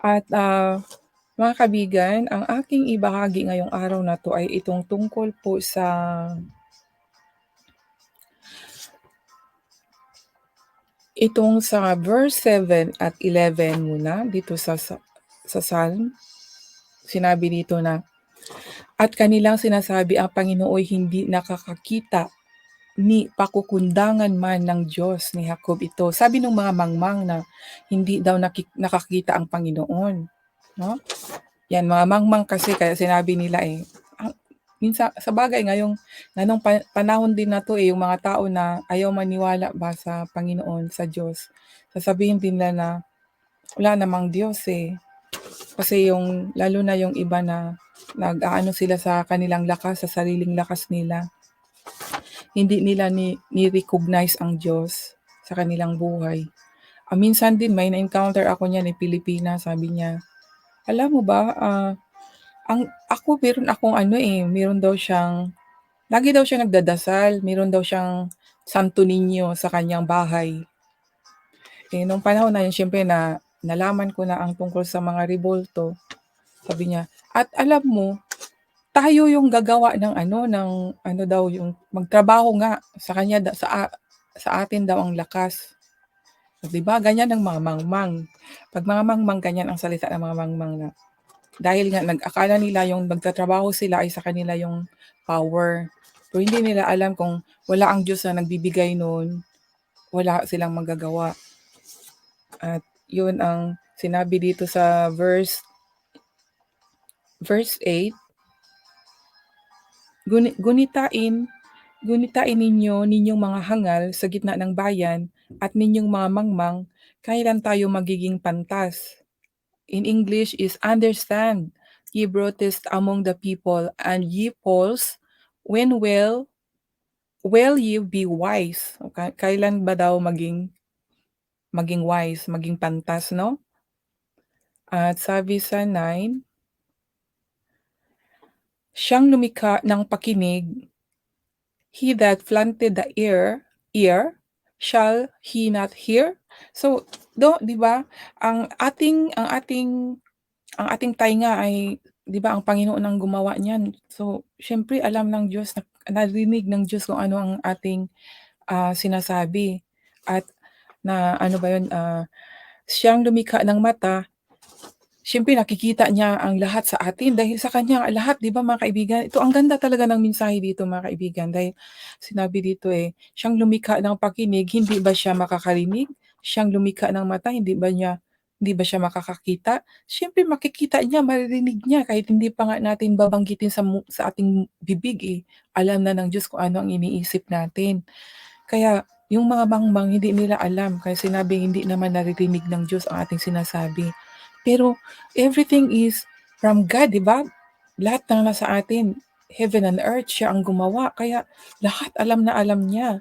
At, ah, mga kaibigan, ang aking ibahagi ngayong araw na 'to ay itong tungkol po sa itong sa verse 7 at 11 muna dito sa sa sa Psalm. Sinabi dito na, "At kanilang sinasabi ang Panginoo'y hindi nakakakita ni pakukundangan man ng Diyos ni Jacob ito." Sabi nung mga mangmang na hindi daw nakakita ang Panginoon, 'no? Yan mga mangmang kasi kaya sinabi nila, eh, minsan sabagay ngayong ngayong pa panahon din na 'to, eh, yung mga tao na ayaw maniwala ba sa Panginoon, sa Diyos, sasabihin din nila na wala namang Diyos, eh. Kasi yung lalo na yung iba na nag-aano sila sa kanilang lakas, sa sariling lakas nila. Hindi nila ni ni-recognize ang Diyos sa kanilang buhay. Ah, minsan din may na-encounter ako niyan, eh, Pilipina, sabi niya, "Alam mo ba, ah, ang ako meron akong ano, eh, meron daw siyang" lagi daw siya nagdadasal, meron daw siyang Santo Niño sa kanyang bahay. Eh, nung panahon na yun siyempre na nalaman ko na ang tungkol sa mga rebulto, sabi niya, "At alam mo, tayo yung gagawa ng ano, ng ano daw yung magtrabaho nga sa kanya da sa sa atin daw ang lakas." 'di ba ganyan ang mga mangmang. 'Pag mga mangmang ganyan ang salita ng mga mangmang na dahil nga nag akala nila yung nagtatrabaho sila ay sa kanila yung power. Pero hindi nila alam kung wala ang Diyos na nagbibigay nun, wala silang magagawa. At yun ang sinabi dito sa verse verse 8 Guni gunitain gunitain ninyo ninyong mga hangal sa gitna ng bayan at ninyong mga mangmang, kailan tayo magiging pantas? In English is, "Understand, ye broodest among the people, and ye Poles, when will will ye be wise?" O ka kailan ba daw maging maging wise, maging pantas 'no? At sabi sa 9 Siyang lumikha ng pakinig, he that planted the ear ear, shall he not hear? So, do 'di ba, ang ating ang ating ang ating tainga ay 'di ba ang Panginoon ang gumawa niyan. So, siyempre alam ng Diyos na narinig ng Diyos kung ano ang ating, ah, sinasabi at na ano ba yun, ah, siyang lumikha ng mata, siyempre nakikita niya ang lahat sa atin dahil sa kanya ang lahat 'di ba mga kaibigan? Ito ang ganda talaga ng mensahe dito mga kaibigan dahil sinabi dito, eh, siyang lumikha ng pakinig, hindi ba siya makakarinig? Siyang lumikha ng mata, hindi ba niya hindi ba siya makakakita? Siyempre makikita niya, maririnig niya kahit hindi pa nga natin babanggitin sa sa ating bibig, eh, alam na ng Diyos kung ano ang iniisip natin. Kaya yung mga mangmang hindi nila alam kaya sinabing hindi naman naririnig ng Diyos ang ating sinasabi. Pero everything is from God, 'di ba? Lahat ng nasa atin, heaven and earth, siya ang gumawa kaya lahat alam na alam niya.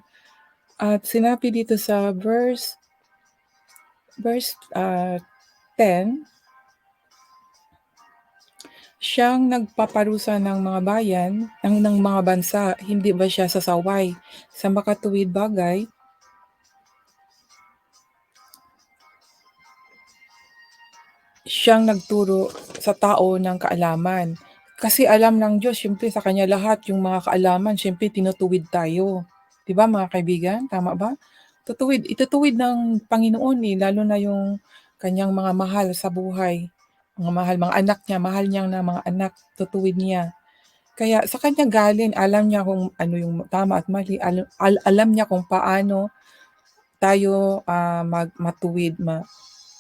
At sinabi dito sa verse verse, ah, 10 Siyang nagpaparusa ng mga bayan, ng ng mga bansa, hindi ba siya sasaway sa makatuwid bagay? Siyang nagturo sa tao ng kaalaman. Kasi alam ng Diyos siyempre sa kanya lahat yung mga kaalaman siyempre tinutuwid tayo. 'Di ba mga kaibigan, tama ba? Tutuwid itutuwid ng Panginoon, eh, lalo na yung kanyang mga mahal sa buhay, mga mahal mga anak niya, mahal niyang na mga anak, tutuwid niya. Kaya sa kanya galing, alam niya kung ano yung tama at mali, alam al alam niya kung paano tayo, ah, mag matuwid ma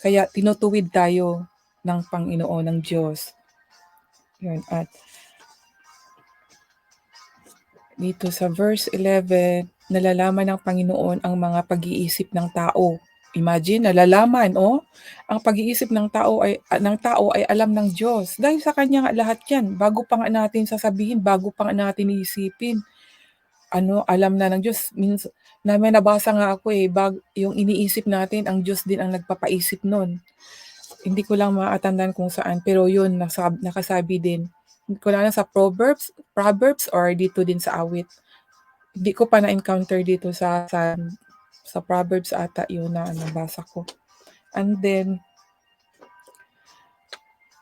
kaya tinutuwid tayo ng Panginoon, ng Diyos. Yun at dito sa verse 11, nalalaman ng Panginoon ang mga pag-iisip ng tao. Imagine nalalaman, oh, ang pag-iisip ng tao ay ng tao ay alam ng Diyos. Dahil sa kanya lahat 'yan, bago pa nga natin sasabihin, bago pa nga natin iisipin, ano, alam na ng Diyos. Mins na may nabasa nga ako, eh, bag yung iniisip natin ang Diyos din ang nagpapaisip nun. Hindi ko lang matatandaan kung saan, pero yun nasab nakasabi din. Hindi ko alam sa Proverbs Proverbs or dito din sa awit. Hindi ko pa na-encounter dito sa sa sa Proverbs ata yun na nabasa ko. And then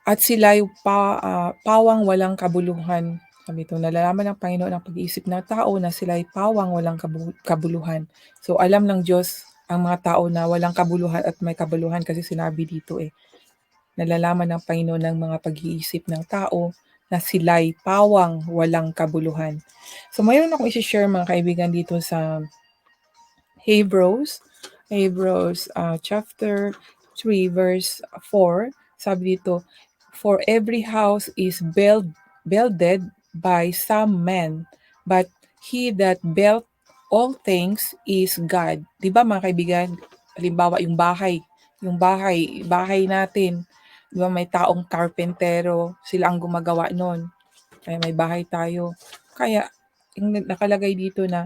At sila'y pa ah, pawang walang kabuluhan. Sabi ito, nalalaman ng Panginoon ang pag-iisip ng tao na sila'y pawang walang kabu kabuluhan. So, alam ng Diyos ang mga tao na walang kabuluhan at may kabuluhan kasi sinabi dito eh. Nalalaman ng Panginoon ang mga pag-iisip ng tao na sila'y pawang walang kabuluhan. So, mayroon akong isi-share mga kaibigan dito sa Hebrews, Hebrews uh, chapter 3 verse 4. Sabi dito, For every house is built, builded by some man, but he that built all things is God. Di ba mga kaibigan? Halimbawa, yung bahay. Yung bahay, bahay natin. Di ba may taong karpentero, sila ang gumagawa nun. Kaya may bahay tayo. Kaya, yung nakalagay dito na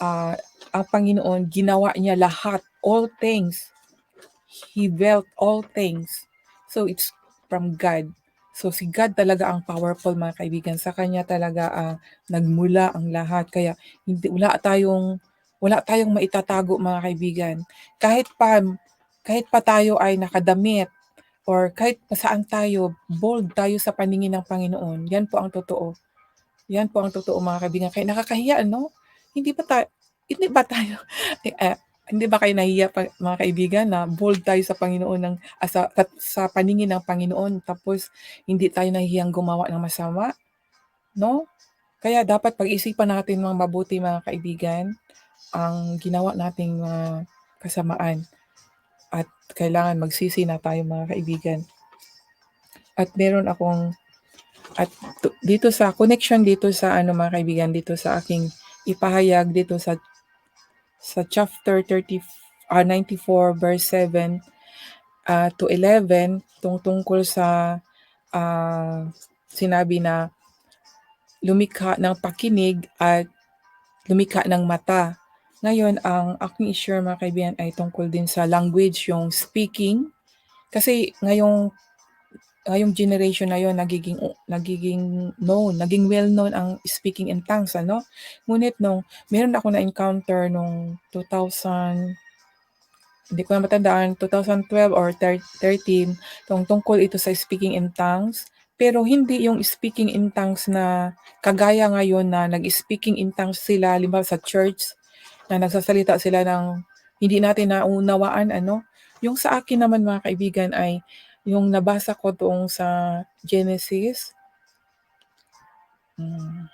uh, ang Panginoon, ginawa niya lahat, all things. He built all things. So, it's from God. So si God talaga ang powerful mga kaibigan. Sa kanya talaga uh, nagmula ang lahat. Kaya hindi wala tayong wala tayong maitatago mga kaibigan. Kahit pa kahit pa tayo ay nakadamit or kahit saan tayo, bold tayo sa paningin ng Panginoon. Yan po ang totoo. Yan po ang totoo mga kaibigan. Kaya nakakahiya, no? Hindi ba tayo, hindi ba tayo, eh, hindi ba kayo nahiya mga kaibigan na bold tayo sa Panginoon ng ah, sa, sa paningin ng Panginoon tapos hindi tayo nahihiyang gumawa ng masama? No? Kaya dapat pag-isipan natin mga mabuti mga kaibigan ang ginawa nating mga kasamaan at kailangan magsisi na tayo mga kaibigan. At meron akong at dito sa connection dito sa ano mga kaibigan dito sa aking ipahayag dito sa sa chapter 30, uh, 94 verse 7 uh, to 11 tung tungkol sa uh, sinabi na lumikha ng pakinig at lumikha ng mata. Ngayon, ang aking i-share mga kaibigan ay tungkol din sa language, yung speaking. Kasi ngayong ngayong generation na yon nagiging nagiging known, naging well known ang speaking in tongues ano. Ngunit nung meron ako na encounter nung 2000 hindi ko na matandaan 2012 or 13 tong tungkol ito sa speaking in tongues pero hindi yung speaking in tongues na kagaya ngayon na nag-speaking in tongues sila limbawa sa church na nagsasalita sila ng hindi natin naunawaan ano. Yung sa akin naman mga kaibigan ay yung nabasa ko doon sa Genesis. Hmm.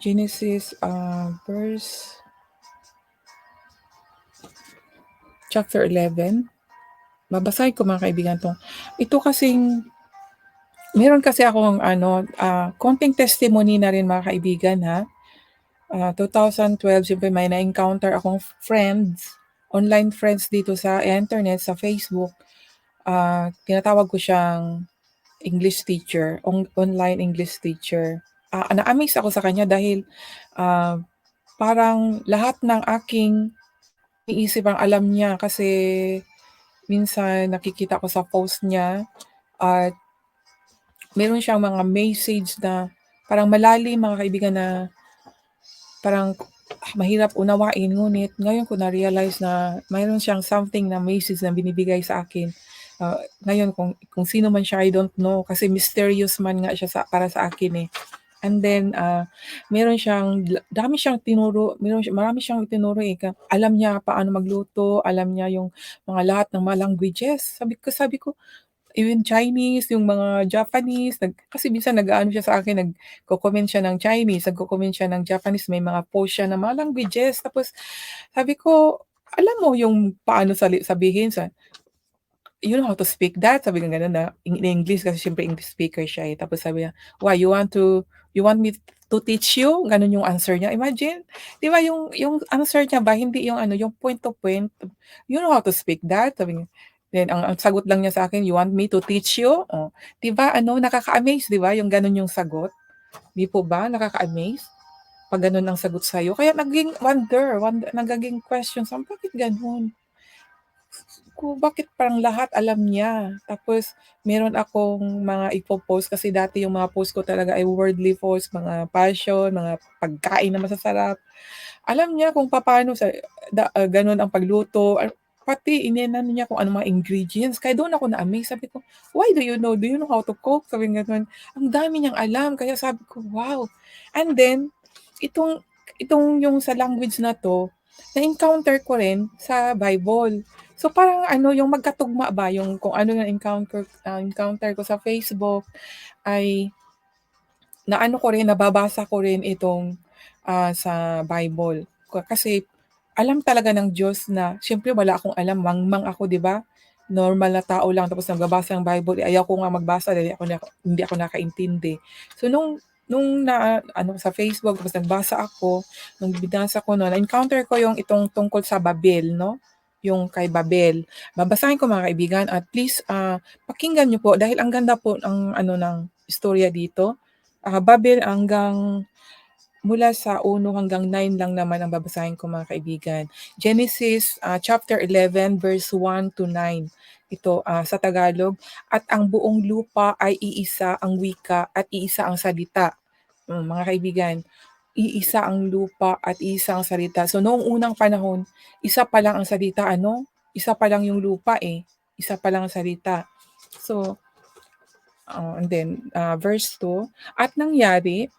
Genesis uh, verse chapter 11. Babasahin ko mga kaibigan to. Ito kasing meron kasi akong ano, uh, konting testimony na rin mga kaibigan ha. Uh, 2012, siyempre may na-encounter akong friends online friends dito sa internet, sa Facebook, uh, tinatawag ko siyang English teacher, on- online English teacher. Uh, na-amaze ako sa kanya dahil uh, parang lahat ng aking iisip ang alam niya kasi minsan nakikita ko sa post niya at meron siyang mga message na parang malalim mga kaibigan na parang mahirap unawain ngunit ngayon ko na-realize na mayroon siyang something na message na binibigay sa akin. Uh, ngayon kung kung sino man siya I don't know kasi mysterious man nga siya sa, para sa akin eh. And then uh, meron siyang dami siyang tinuro, meron siya, marami siyang tinuro eh. Alam niya paano magluto, alam niya yung mga lahat ng mga languages. Sabi ko sabi ko even Chinese, yung mga Japanese, nag, kasi minsan nag-ano siya sa akin, nagko-comment siya ng Chinese, nagko-comment siya ng Japanese, may mga post siya ng mga languages. Tapos sabi ko, alam mo yung paano sabihin sa you know how to speak that? Sabi ko gano'n na in English kasi siyempre English speaker siya eh. Tapos sabi niya, why you want to you want me to teach you? Ganun yung answer niya. Imagine, 'di ba yung yung answer niya ba hindi yung ano, yung point to point. You know how to speak that? Sabi niya, Then ang, ang sagot lang niya sa akin, "You want me to teach you?" Oh, 'di ba ano, nakaka-amaze 'di ba yung gano'n yung sagot? 'Di po ba nakaka-amaze? 'Pag gano'n ang sagot sa'yo. Kaya naging wonder, wonder nagiging question sa bakit gano'n? Ko bakit parang lahat alam niya. Tapos meron akong mga ipo-post kasi dati yung mga post ko talaga ay worldly post, mga passion, mga pagkain na masasarap. Alam niya kung paano sa da, uh, gano'n ang pagluto pati inano niya kung anong mga ingredients, kaya doon ako na-amaze, sabi ko, "Why do you know? Do you know how to cook?" Sabing gano'n. Ang dami niyang alam, kaya sabi ko, "Wow!" And then, itong itong yung sa language na 'to, na-encounter ko rin sa Bible. So, parang ano, yung magkatugma ba yung kung ano yung encounter ah, encounter ko sa Facebook ay naano ko rin, nababasa ko rin itong, ah, sa Bible. Ka kasi alam talaga ng Diyos na siyempre wala akong alam, mangmang ako, 'di ba? Normal na tao lang tapos nagbabasa ng Bible, eh, ayaw ko nga magbasa dahil ako na hindi ako nakaintindi. So, nung nung na ano sa Facebook tapos nagbasa ako, nung binasa ko nun, na-encounter ko yung itong tungkol sa Babel 'no, yung kay Babel. Babasahin ko mga kaibigan at please, ah, pakinggan niyo po dahil ang ganda po ng ano ng istorya dito. Ah, Babel hanggang mula sa 1 hanggang 9 lang naman ang babasahin ko mga kaibigan. Genesis, ah, chapter 11 verse 1 to 9. Ito, ah, sa Tagalog, "At ang buong lupa ay iisa ang wika at iisa ang salita." Hmm, mga kaibigan, iisa ang lupa at iisa ang salita. So, noong unang panahon, isa pa lang ang salita ano, isa pa lang yung lupa, eh, isa pa lang ang salita. So, oh, and then, ah, verse 2, "At nangyari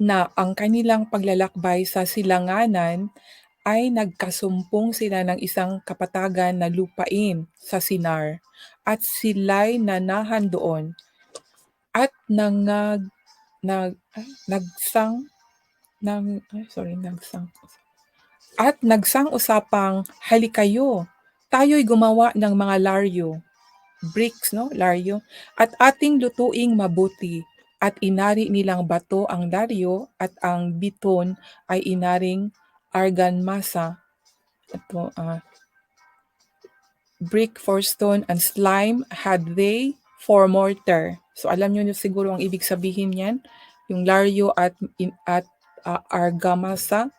na ang kanilang paglalakbay sa silanganan ay nagkasumpong sila ng isang kapatagan na lupain sa Sinar, at sila'y nanahan doon. At nangag nag ay, nagsang ng ay sorry, nagsang at nagsang-usapang, "Halikayo, tayo'y gumawa ng mga laryo," bricks 'no, laryo, "at ating lutuing mabuti." At inari nilang bato ang laryo at ang biton ay inaring argamasa. Ito, ah "Brick for stone and slime had they for mortar." So, alam niyo siguro ang ibig sabihin niyan, yung laryo at in at, ah, argamasa.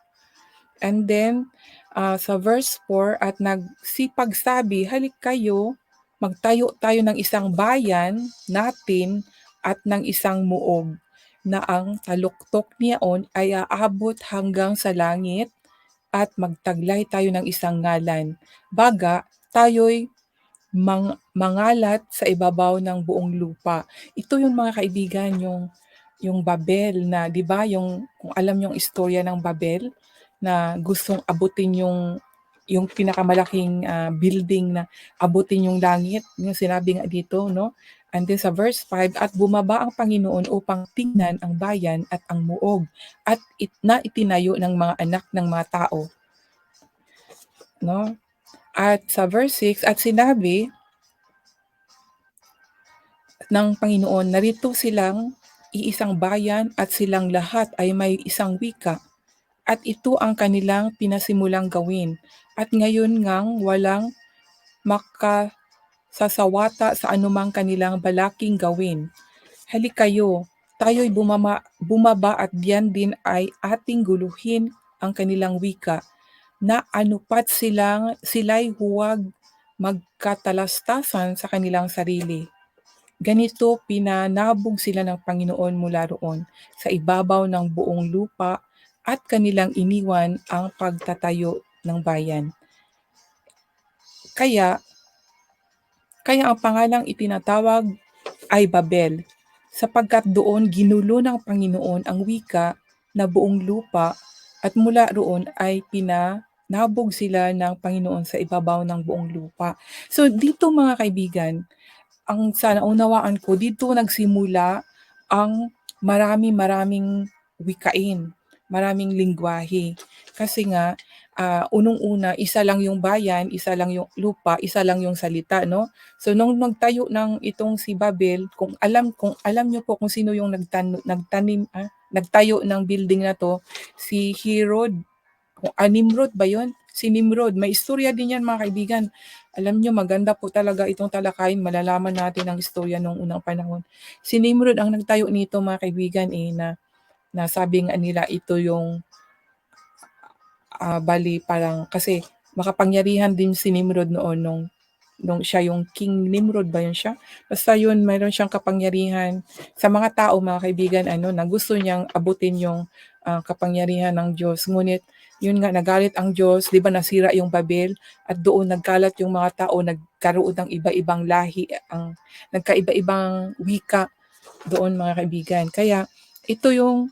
And then, ah, sa verse 4, "At nagsipagsabi, Halikayo, magtayo tayo ng isang bayan natin at ng isang muog, na ang taluktok niyaon ay aabot hanggang sa langit, at magtaglay tayo ng isang ngalan. Baga tayo'y mang mangalat sa ibabaw ng buong lupa." Ito yung mga kaibigan, yung yung Babel na 'di ba, yung kung alam yung istorya ng Babel, na gustong abutin yung yung pinakamalaking, ah, building na abutin yung langit, yung sinabi nga dito 'no. Then sa verse 5, "At bumaba ang Panginoon upang tingnan ang bayan at ang muog, at it na itinayo ng mga anak ng mga tao." 'No? At sa verse 6, "At sinabi" ng Panginoon, "Narito silang iisang bayan at silang lahat ay may isang wika, at ito ang kanilang pinasimulang gawin, at ngayon ngang walang makasasawata sa anumang kanilang balaking gawin. Halikayo, tayo'y bumama bumaba at diyan din ay ating guluhin ang kanilang wika, na anupat silang sila'y huwag magkatalastasan sa kanilang sarili." Ganito pinanabog sila ng Panginoon mula roon sa ibabaw ng buong lupa at kanilang iniwan ang pagtatayo ng bayan. Kaya kaya ang pangalang itinatawag ay Babel, sapagkat doon ginulo ng Panginoon ang wika na buong lupa at mula roon ay pinanabog sila ng Panginoon sa ibabaw ng buong lupa. So, dito mga kaibigan, ang sa naunawaan ko, dito nagsimula ang marami-maraming wikain, maraming lengguwahe. Kasi nga, ah, unong-una, isa lang yung bayan, isa lang yung lupa, isa lang yung salita, 'no? So, nung nagtayo ng itong si Babel, kung alam kung alam niyo po kung sino yung nagtan nagtanim ah, nagtayo ng building na 'to, si Herod, kung ah, Nimrod ba yun? Si Nimrod. May istorya din yan mga kaibigan. Alam niyo maganda po talaga itong talakayin, malalaman natin ang istorya nung unang panahon. Si Nimrod ang nagtayo nito mga kaibigan, eh, na na sabi nga nila ito yung ah, bale parang kasi makapangyarihan din si Nimrod noon nung nung siya yung King Nimrod ba yun siya? Basta yun, mayroon siyang kapangyarihan sa mga tao mga kaibigan ano, na gusto niyang abutin yung ah, kapangyarihan ng Diyos. Ngunit yun nga nagalit ang Diyos, 'di ba nasira yung Babel at doon nagkalat yung mga tao, nagkaroon ng iba-ibang lahi, ang nagkaiba-ibang wika doon mga kaibigan. Kaya ito yung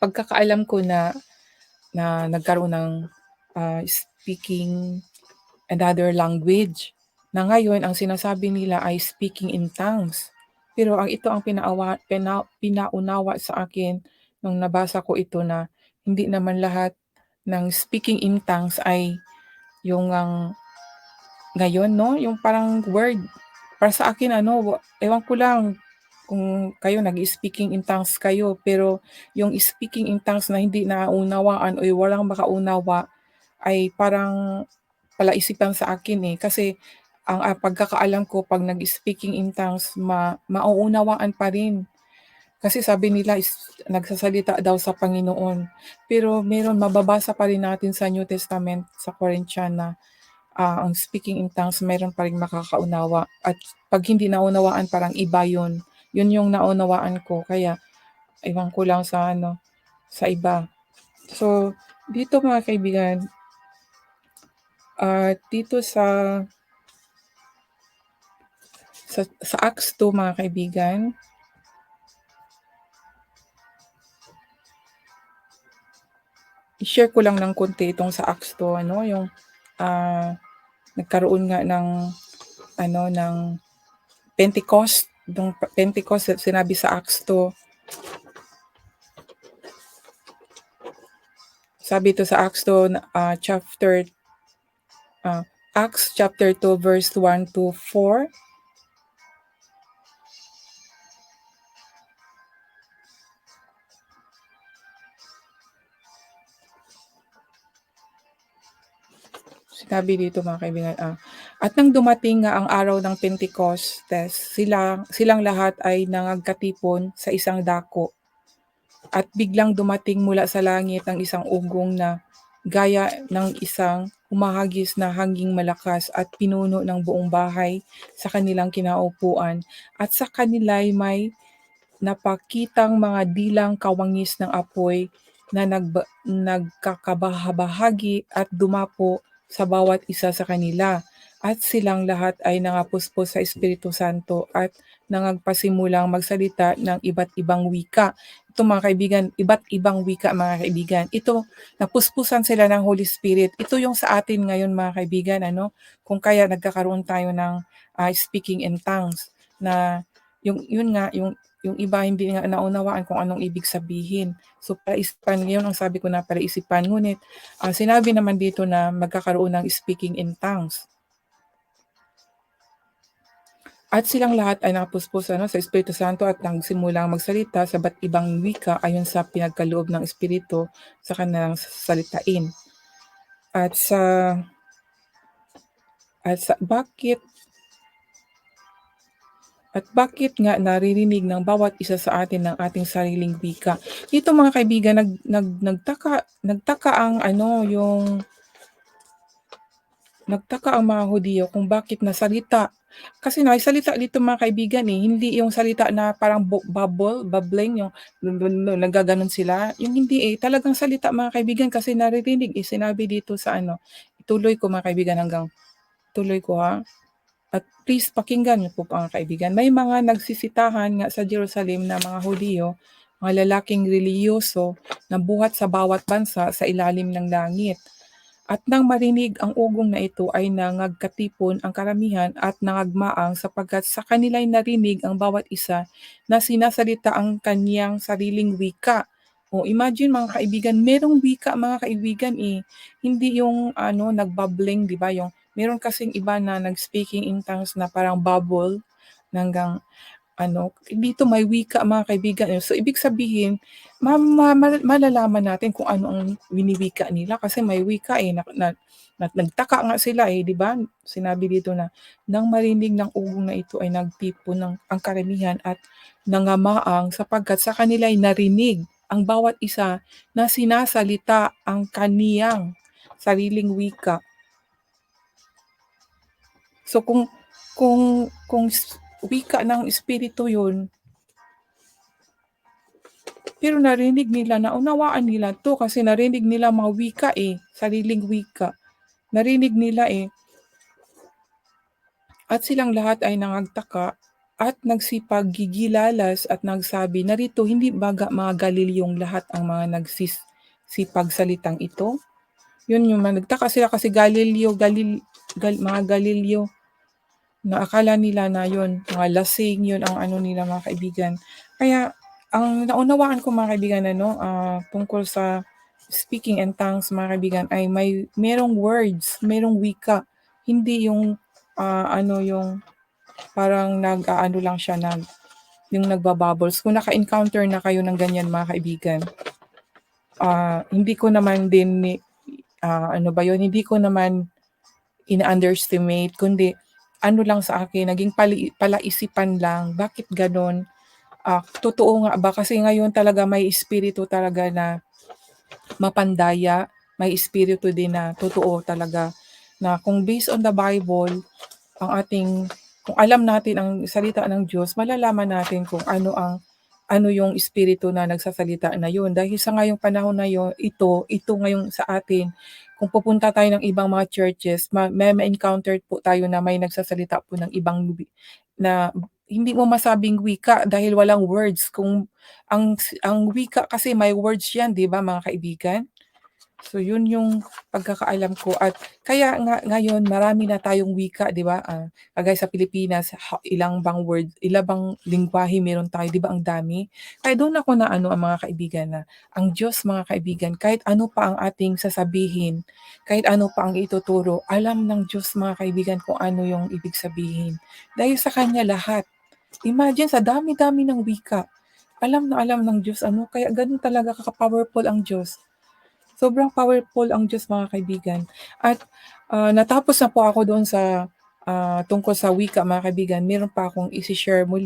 pagkakaalam ko na na nagkaroon ng uh, speaking another language na ngayon ang sinasabi nila ay speaking in tongues. Pero ang ito ang pinaawa, pina, pinaunawa sa akin nung nabasa ko ito na hindi naman lahat ng speaking in tongues ay yung ang ngayon no yung parang word para sa akin ano ewan ko lang kung kayo nag-speaking in tongues kayo pero yung speaking in tongues na hindi naunawaan o walang makaunawa ay parang palaisipan sa akin eh kasi ang uh, pagkakaalam ko pag nag-speaking in tongues ma mauunawaan pa rin kasi sabi nila is nagsasalita daw sa Panginoon. Pero meron mababasa pa rin natin sa New Testament sa Corinthian uh, ang speaking in tongues meron pa rin makakaunawa at pag hindi naunawaan parang iba yun. Yun yung naunawaan ko kaya iwan ko lang sa ano sa iba. So dito mga kaibigan uh, dito sa sa, sa Acts 2 mga kaibigan i-share ko lang ng konti itong sa Acts 2, ano, yung uh, nagkaroon nga ng ano ng Pentecost, yung Pentecost sinabi sa Acts 2. Sabi ito sa Acts 2 uh, chapter uh, Acts chapter 2 verse 1 to 4 Sinabi dito mga kaibigan, ah, at nang dumating nga ang araw ng Pentecostes, sila, silang lahat ay nangagkatipon sa isang dako. At biglang dumating mula sa langit ang isang ugong na gaya ng isang umahagis na hanging malakas at pinuno ng buong bahay sa kanilang kinaupuan at sa kanila'y may napakitang mga dilang kawangis ng apoy na nag, nagkakabahabahagi at dumapo sa bawat isa sa kanila at silang lahat ay nangapuspos sa Espiritu Santo at nangagpasimulang magsalita ng iba't ibang wika. Ito mga kaibigan, iba't ibang wika mga kaibigan. Ito, napuspusan sila ng Holy Spirit. Ito yung sa atin ngayon mga kaibigan, ano? Kung kaya nagkakaroon tayo ng uh, speaking in tongues na yung yun nga yung yung iba hindi nga naunawaan kung anong ibig sabihin. So palaisipan ngayon ang sabi ko na palaisipan ngunit uh, sinabi naman dito na magkakaroon ng speaking in tongues. At silang lahat ay nakapuspos ano, sa Espiritu Santo at nagsimulang magsalita sa ba't ibang wika ayon sa pinagkaloob ng Espiritu sa kanilang salitain. At sa at sa bakit at bakit nga naririnig ng bawat isa sa atin ng ating sariling wika? Dito mga kaibigan, nag, nag, nagtaka, nagtaka ang ano, yung nagtaka ang mga Hudiyo kung bakit nasalita. Kasi salita dito mga kaibigan eh, hindi yung salita na parang bubble, bubbling, yung nagaganon sila. Yung hindi eh, talagang salita mga kaibigan kasi naririnig eh, sinabi dito sa ano, ituloy ko mga kaibigan hanggang, tuloy ko ha, at please pakinggan niyo po mga kaibigan. May mga nagsisitahan nga sa Jerusalem na mga Hudiyo, mga lalaking reliyoso na buhat sa bawat bansa sa ilalim ng langit. At nang marinig ang ugong na ito ay nangagkatipon ang karamihan at nangagmaang sapagkat sa kanila'y narinig ang bawat isa na sinasalita ang kaniyang sariling wika. O imagine mga kaibigan, merong wika mga kaibigan eh. Hindi yung ano nagbabling, 'di ba? Yung Meron kasing iba na nag-speaking in tongues na parang bubble hanggang ano, dito may wika mga kaibigan. So ibig sabihin, ma- ma- malalaman natin kung ano ang winiwika nila kasi may wika eh na, na, na nagtaka nga sila eh, di ba? Sinabi dito na nang marinig ng ugong na ito ay nagtipo ng ang karamihan at nangamaang sapagkat sa kanila ay narinig ang bawat isa na sinasalita ang kaniyang sariling wika So kung kung kung wika ng espiritu 'yun, Pero narinig nila, naunawaan nila 'to kasi narinig nila mga wika, eh, sariling wika. Narinig nila, eh. At silang lahat ay nangagtaka at nagsipaggigilalas at nagsabi, "Narito hindi ba ga mga Galileyong lahat ang mga nagsis sipagsalitang ito?" Yun yung nagtaka sila kasi Galileo, Galil gal mga Galileo na akala nila na yun, mga lasing, yun ang ano nila mga kaibigan. Kaya ang naunawaan ko mga kaibigan ano, ah, tungkol sa speaking in tongues mga kaibigan ay may merong words, merong wika. Hindi yung, ah, ano yung parang nag-aano lang siya nag yung nagba-bubbles. Kung naka-encounter na kayo ng ganyan mga kaibigan, ah, hindi ko naman din ah, ano ba yun, hindi ko naman ina-underestimate kundi ano lang sa akin, naging pali palaisipan lang, bakit gano'n? Ah, totoo nga ba kasi ngayon talaga may espiritu talaga na mapandaya, may espiritu din na totoo talaga na kung based on the Bible, ang ating kung alam natin ang salita ng Diyos, malalaman natin kung ano ang ano yung espiritu na nagsasalita na yun. Dahil sa ngayong panahon na yun, ito, ito ngayong sa atin, kung pupunta tayo ng ibang mga churches, ma may ma-encounter po tayo na may nagsasalita po ng ibang na hindi mo masabing wika dahil walang words. Kung ang ang wika kasi may words yan, 'di ba mga kaibigan? So yun yung pagkakaalam ko at kaya nga ngayon marami na tayong wika, 'di ba? Ah, kagaya sa Pilipinas, ilang bang word ilan bang lengguwahe meron tayo, 'di ba ang dami? Kaya dun ako naano ang mga kaibigan na ang Diyos mga kaibigan, kahit ano pa ang ating sasabihin, kahit ano pa ang ituturo, alam ng Diyos mga kaibigan kung ano yung ibig sabihin. Dahil sa Kanya lahat. Imagine sa dami-dami ng wika, alam na alam ng Diyos ano, kaya ganun talaga ka-powerful ang Diyos. Sobrang powerful ang Diyos mga kaibigan. At, ah, natapos na po ako doon sa, ah, tungkol sa wika mga kaibigan, meron pa akong ise-share muli.